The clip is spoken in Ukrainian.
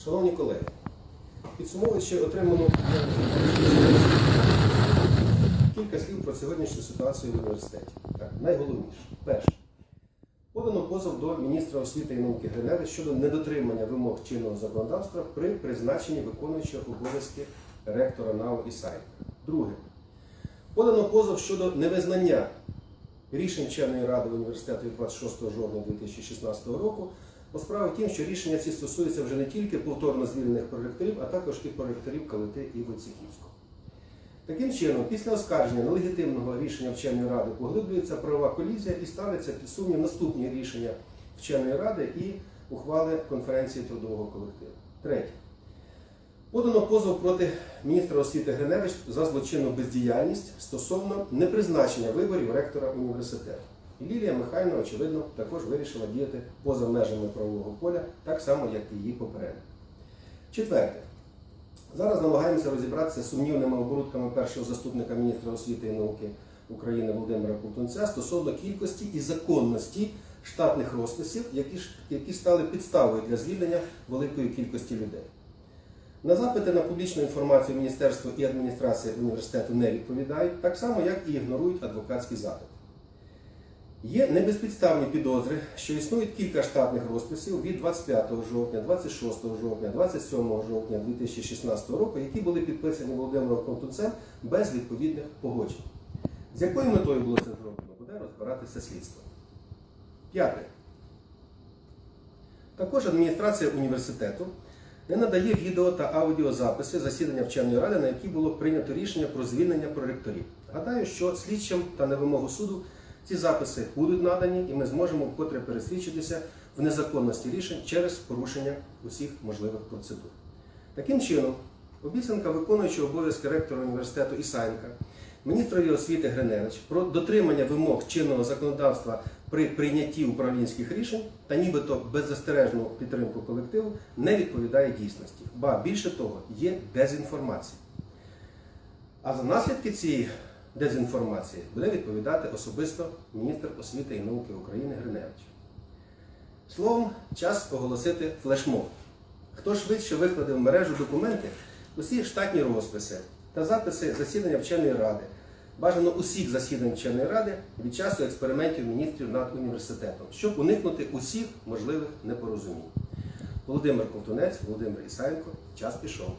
Шановні колеги, підсумовуючи отриману кілька слів про сьогоднішню ситуацію в університеті. Так, найголовніше. Перше. Подано позов до міністра освіти і науки Гриневи щодо недотримання вимог чинного законодавства при призначенні виконуючого обов'язки ректора НАУ Ісайка. Друге. Подано позов щодо невизнання рішень вченої ради університету від 26 жовтня 2016 року по справі в тім, що рішення ці стосуються вже не тільки повторно звільнених проректорів, а також і проректорів Калити і Войцехівського. Таким чином, після оскарження нелегітимного рішення вченої ради поглиблюється правова колізія і ставляться під сумнів наступні рішення вченої ради і ухвали конференції трудового колективу. Третє. Подано позов проти міністра освіти Гриневич за злочинну бездіяльність стосовно непризначення виборів ректора університету. Лілія Михайлівна, очевидно, також вирішила діяти поза межами правового поля, так само, як і її попередник. Четверте. Зараз намагаємося розібратися з сумнівними оборудками першого заступника міністра освіти і науки України Володимира Ковтунця стосовно кількості і законності штатних розписів, які, які стали підставою для звільнення великої кількості людей. На запити на публічну інформацію Міністерство і адміністрація університету не відповідають, так само, як і ігнорують адвокатські запити. Є небезпідставні підозри, що існують кілька штатних розписів від 25 жовтня, 26 жовтня, 27 жовтня 2016 року, які були підписані Володимиром Ковтунцем без відповідних погоджень. З якою метою було це зроблено, буде розбиратися слідство. П'яте. Також адміністрація університету не надає відео та аудіозаписи засідання вченої ради, на якій було прийнято рішення про звільнення проректорів. Гадаю, що слідчим та на вимогу суду ці записи будуть надані, і ми зможемо вкотре пересвідчитися в незаконності рішень через порушення усіх можливих процедур. Таким чином, обіцянка виконуючого обов'язки ректора університету Ісаєнка, міністрові освіти Гриневич про дотримання вимог чинного законодавства при прийнятті управлінських рішень та нібито беззастережну підтримку колективу не відповідає дійсності. Ба більше того, є дезінформація. А за наслідки цієї дезінформації буде відповідати особисто міністр освіти і науки України Гриневич. Словом, час оголосити флешмоб. Хто швидше викладе в мережу документи, усі штатні розписи та записи засідання вченої ради, бажано усіх засідань вченої ради від часу експериментів міністрів над університетом, щоб уникнути усіх можливих непорозумінь. Володимир Ковтунець, Володимир Ісаєнко, час пішов.